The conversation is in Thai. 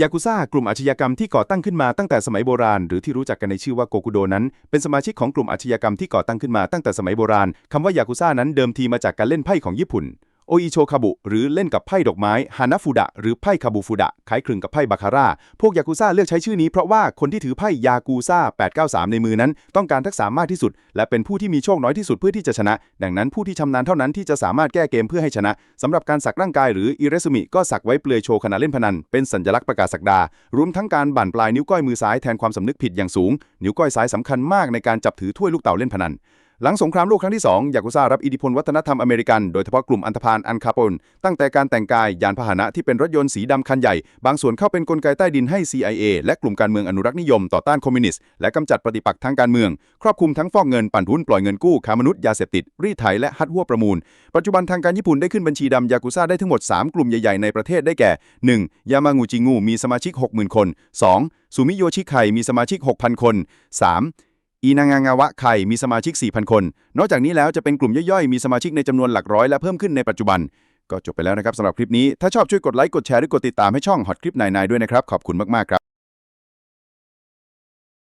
ยากุซ่ากลุ่มอาชญากรรมที่ก่อตั้งขึ้นมาตั้งแต่สมัยโบราณ หรือที่รู้จักกันในชื่อว่าโกกุโดนั้น เป็นสมาชิกของกลุ่มอาชญากรรมที่ก่อตั้งขึ้นมาตั้งแต่สมัยโบราณคำว่ายากุซ่านั้นเดิมทีมาจากการเล่นไพ่ของญี่ปุ่น โออิโชคาบุ หรือเล่นกับไพ่ดอกไม้ฮานาฟูดะ หรือไพ่คาบูฟูดะคล้ายคลึงกับไพ่บาคาร่า พวกยากุซ่าเลือกใช้ชื่อนี้เพราะว่าคนที่ถือไพ่ยากูซ่า 893 ในมือนั้น ต้องการทักษะมากที่สุด และเป็นผู้ที่มีโชคน้อยที่สุดเพื่อที่จะชนะ ดังนั้นผู้ที่ชำนาญเท่านั้นที่จะสามารถแก้เกมเพื่อให้ชนะสำหรับการสักร่างกายหรืออิเรซุมิก็สักไว้เปลือยโชว์ขณะเล่นพนันเป็นสัญลักษณ์ประกาศสักดารวมทั้งการบั่นปลายนิ้วก้อยมือซ้ายแทนความสำนึกผิดอย่างสูง นิ้วก้อยซ้ายสำคัญมากในการจับถือถ้วยลูกเต่าเล่นพนัน หลังสงครามโลกครั้งที่ 2 ยากุซ่ารับอิทธิพลวัฒนธรรมอเมริกัน โดยเฉพาะกลุ่มอันธพาลอันคาปนตั้งแต่การแต่งกาย ยานพาหนะที่เป็นรถยนต์สีดำคันใหญ่ บางส่วนเข้าเป็นกลไกใต้ดินให้ CIA และกลุ่มการเมืองอนุรักษ์นิยมต่อต้านคอมมิวนิสต์และกำจัดปฏิปักษ์ทางการเมือง ครอบคลุมทั้งฟอกเงินปั่นหุ้นปล่อยเงินกู้ค้ามนุษย์ยาเสพติด รีดไถและฮัดหัวประมูล ปัจจุบันทางการญี่ปุ่นได้ขึ้นบัญชีดำยากุซ่าได้ทั้งหมด 3 กลุ่มใหญ่ ๆ ในประเทศได้แก่ 1. ยามางูจิงูมีสมาชิก 60,000 คน 2. ซูมิโยชิไคมีสมาชิก 6,000 คน 3. อีนางางาวะไข่มีสมาชิก 4,000 คน นอกจากนี้แล้วจะเป็นกลุ่มย่อยๆ มีสมาชิกในจำนวนหลักร้อยและเพิ่มขึ้นในปัจจุบัน ก็จบไปแล้วนะครับสำหรับคลิปนี้ ถ้าชอบช่วยกดไลค์ กดแชร์ หรือกดติดตามให้ช่อง Hot Clip 99ด้วยนะครับ ขอบคุณมากๆครับ